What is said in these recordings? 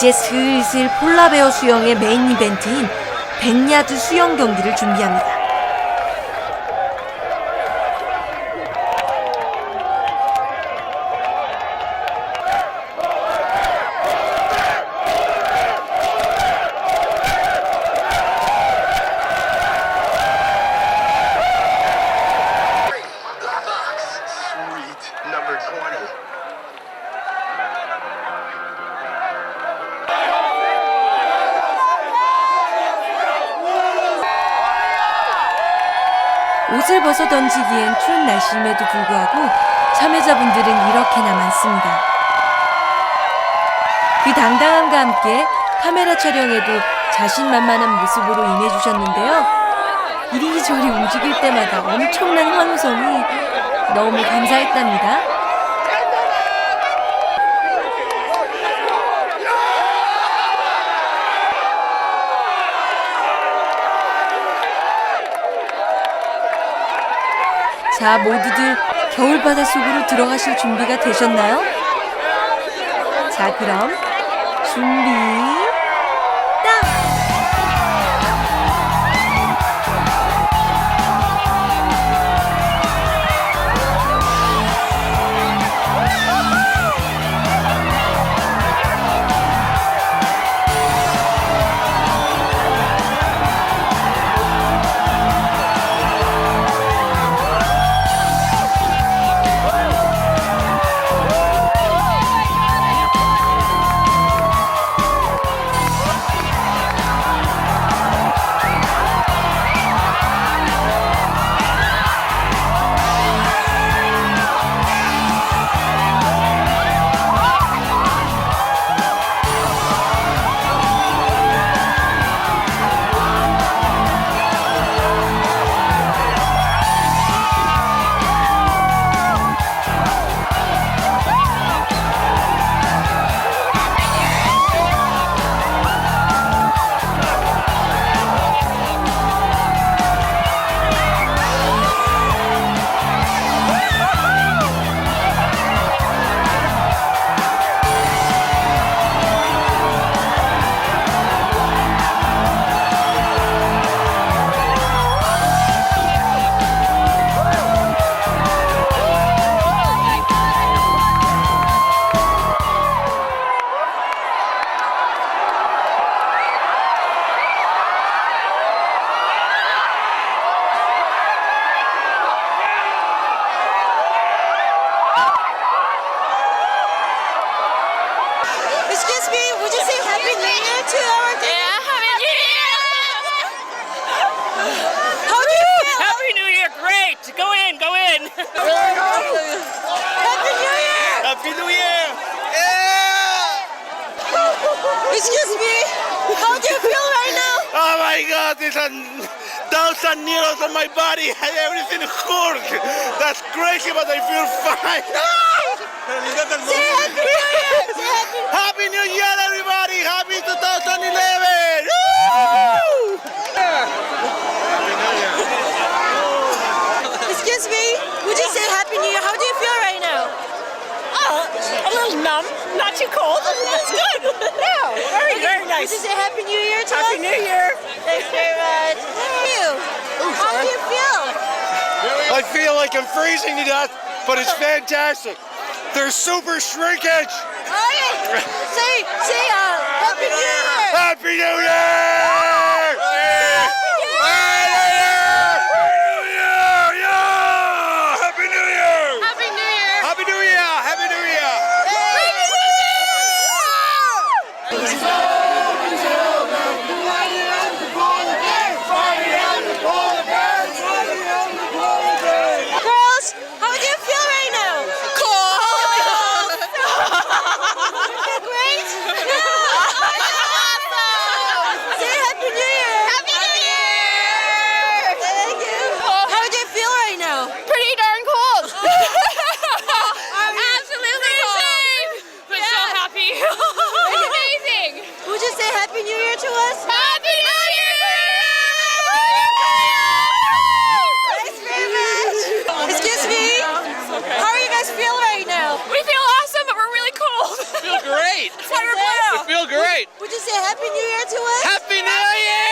이제 슬슬 폴라베어 수영의 메인 이벤트인 백야드 수영 경기를 준비합니다. Sweet number 20. 옷을 벗어 던지기엔 추운 날씨임에도 불구하고 참여자분들은 이렇게나 많습니다. 그 당당함과 함께 카메라 촬영에도 자신만만한 모습으로 임해주셨는데요. 이리저리 움직일 때마다 엄청난 환호성이 너무 감사했답니다. 자, 모두들 겨울바다 속으로 들어가실 준비가 되셨나요? 자, 그럼 준비, Excuse me, would you say Happy New Year to our Yeah, Happy New Year! How do you feel? Happy New Year, great! Go in, go in! Happy New Year! Happy New Year! Yeah! Excuse me, how do you feel right now? Oh my God, there's a thousand needles on my body. and Everything hurts. That's crazy, but I feel fine. Say Happy New Year! Say Happy Happy New Year, everybody! Happy 2011! Woo! Excuse me, would you say Happy New Year? How do you feel right now? Oh, a little numb, not too cold. That's good. Yeah, very, very nice. Would nice. you say Happy New Year to Happy us? New Year. Thanks very much. Thank you. How do you feel? I feel like I'm freezing to death, but it's fantastic. There's super shrinkage. Say, say, uh, Happy New Year. Happy New Year! Happy New Year! Happy New Year. Happy New Year! Happy New Year! Girls, how do you feel right now? Cold. Great. Say Happy Happy New Year to us? Happy New Year!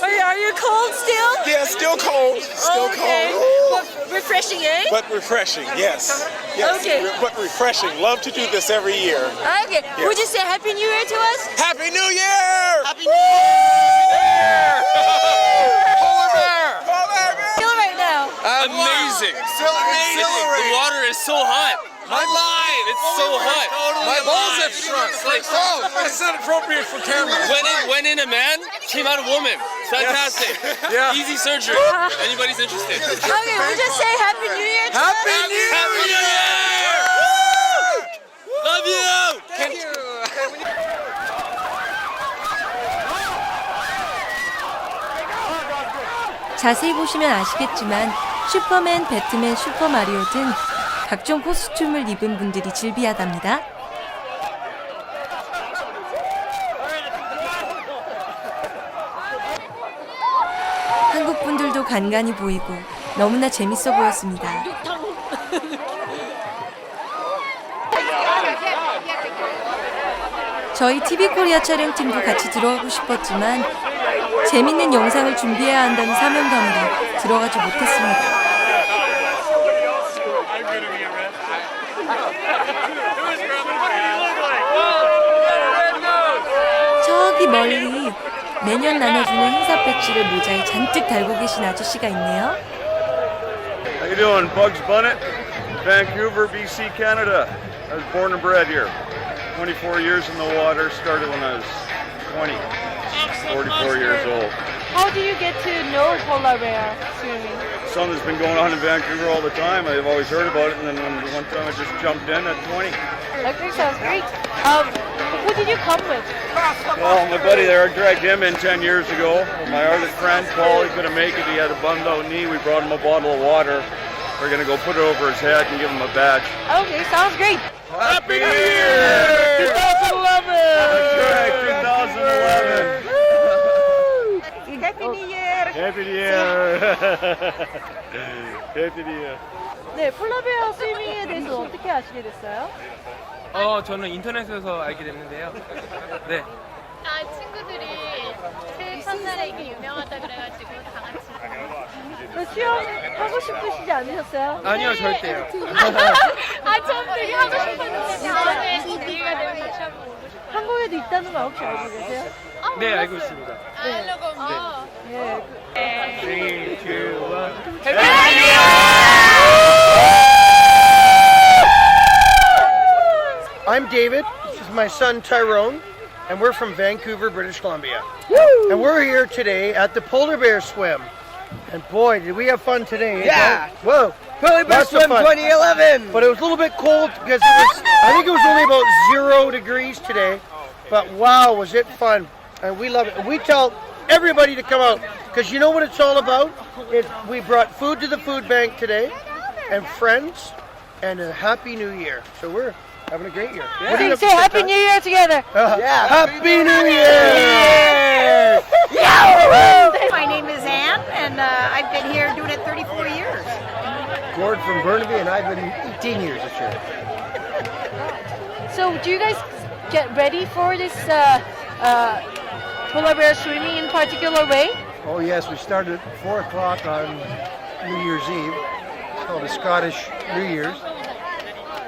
Are you, are you cold still? Yeah, still cold. Still okay. cold. But refreshing, eh? But refreshing, yes. Yes. Okay. re- But refreshing. Love to do this every year. Okay. Would you say Happy New Year to us? Happy New Year! Happy New Year! Polar bear! Polar bear! Feel right now. Amazing. So The water is so hot. My life. It's so hot. My balls have shrunk. It's like Oh, it's not appropriate for camera. when in, when in a man, came out a woman. Fantastic. Yeah. Easy surgery. Anybody's interested. Okay, would you say Happy New Year to Happy us? New Happy New Year! Love you! 자세히 보시면 아시겠지만 슈퍼맨, 배트맨, 슈퍼마리오 등 각종 코스튬을 입은 분들이 즐비하답니다. 한국 분들도 간간히 보이고 너무나 재밌어 보였습니다. 저희 TV 코리아 촬영팀도 같이 들어가고 싶었지만 재밌는 영상을 준비해야 한다는 사명감으로 들어가지 못했습니다. 저기 멀리 매년 나눠주는 행사 배지를 모자에 잔뜩 달고 계신 아저씨가 있네요. How you doing? Bugs Bunnett, Vancouver, BC, Canada. I was born and bred here. 24 years in the water, started when I was 20, 44 years old. How do you get to know polar bear swimming? Something that's been going on in Vancouver all the time. I've always heard about it, and then when, one time I just jumped in at 20. Okay, sounds great. Um, who did you come with? Well, my buddy there, I dragged him in 10 years ago. My other friend, Paul, he couldn't make it. He had a bummed out knee. We brought him a bottle of water. We're going to go put it over his head and give him a badge. Okay, sounds great. Happy New Year! Happy New Year! Happy New Year! 네, 폴라베어 스위밍에 대해서 어떻게 아시게 됐어요? 어, 저는 인터넷에서 알게 됐는데요. 네. 아 친구들이 새 첫날에 이게 유명하다 그래가지고 다 같이 그 수영 하고 싶으시지 않으셨어요? 아니요, 절대요. 아 처음 되게 하고 싶었는데 다음에 기회가 되면 다시 한번 한국에도 있다는 거 혹시 알고 계세요? 아, 네, 몰랐어요. 알고 있습니다. 알려고 어. 예. 3, 2, 1. I'm David. This is my son Tyrone, and we're from Vancouver, British Columbia. And we're here today at the polar bear swim. And boy, did we have fun today! eh, Yeah. Doug? Whoa! Polar Bear Swim 2011! But it was a little bit cold because it was. I think it was only about zero degrees today. But wow, was it fun! And we love it. And we tell everybody to come out because you know what it's all about. It, we brought food to the food bank today, and friends, and a happy New Year. So we're having a great year. What do you Say Happy Ty? New Year together. yeah. Happy New Year! Yeah, My name is Anne, and uh, I've been here doing it 34 years. Gord from Burnaby, and I've been 18 years this year. So, do you guys get ready for this uh, uh, polar bear swimming in particular way? Oh, yes, we started at 4 o'clock on New Year's Eve. It's called the Scottish New Year's.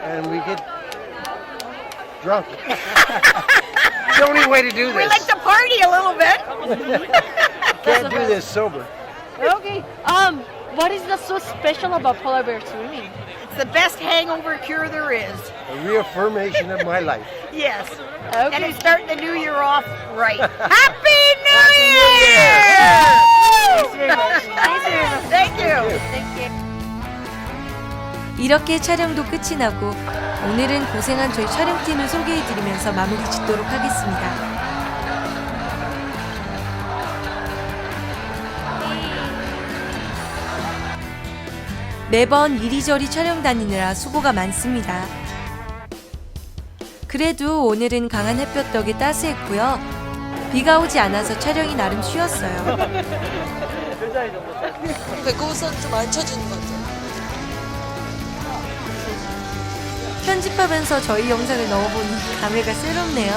And we get drunk. it's the only way to do this. We like to party a little bit. Can't do this sober. Okay. Um, what is the so special about polar bear swimming? It's the best hangover cure there is. A reaffirmation of my life. Yes. Okay. And it's starting the new year off right. Happy New Year! Thank you. Thank you. 이렇게 촬영도 끝이 나고 오늘은 고생한 저희 촬영팀을 소개해드리면서 마무리 짓도록 하겠습니다. 매번 이리저리 촬영 다니느라 수고가 많습니다. 그래도 오늘은 강한 햇볕 덕에 따스했고요. 비가 오지 않아서 촬영이 나름 쉬웠어요. 배꼽 선 좀 앉혀주는 것 같아요. 편집하면서 저희 영상을 넣어보니 감회가 새롭네요.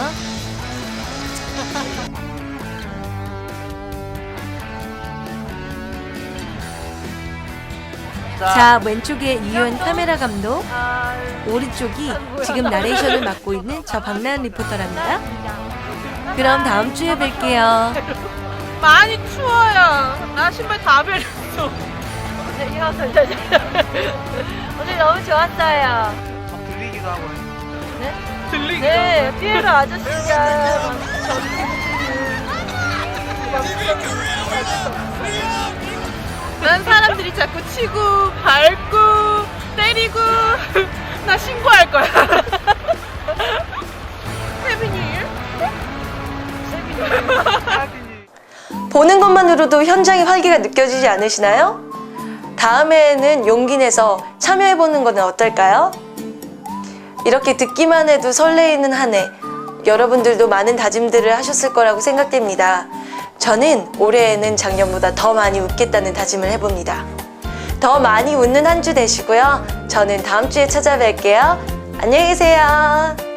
자, 왼쪽에 이유연 카메라 감독, 오른쪽이 지금 나레이션을 맡고 있는 저 박나은 리포터랍니다. 그럼 다음 주에 뵐게요. 많이 추워요. 나 신발 다 베렸어. 오늘 너무 좋았어요. 들리기도 하고. 네, 피에로 아저씨가 난 자꾸 치고 밟고 때리고 나 신고할 거야. 세빈이 보는 것만으로도 현장의 활기가 느껴지지 않으시나요? 다음에는 용기 내서 참여해보는 건 어떨까요? 이렇게 듣기만 해도 설레이는 한 해, 여러분들도 많은 다짐들을 하셨을 거라고 생각됩니다. 저는 올해에는 작년보다 더 많이 웃겠다는 다짐을 해봅니다. 더 많이 웃는 한 주 되시고요. 저는 다음 주에 찾아뵐게요. 안녕히 계세요.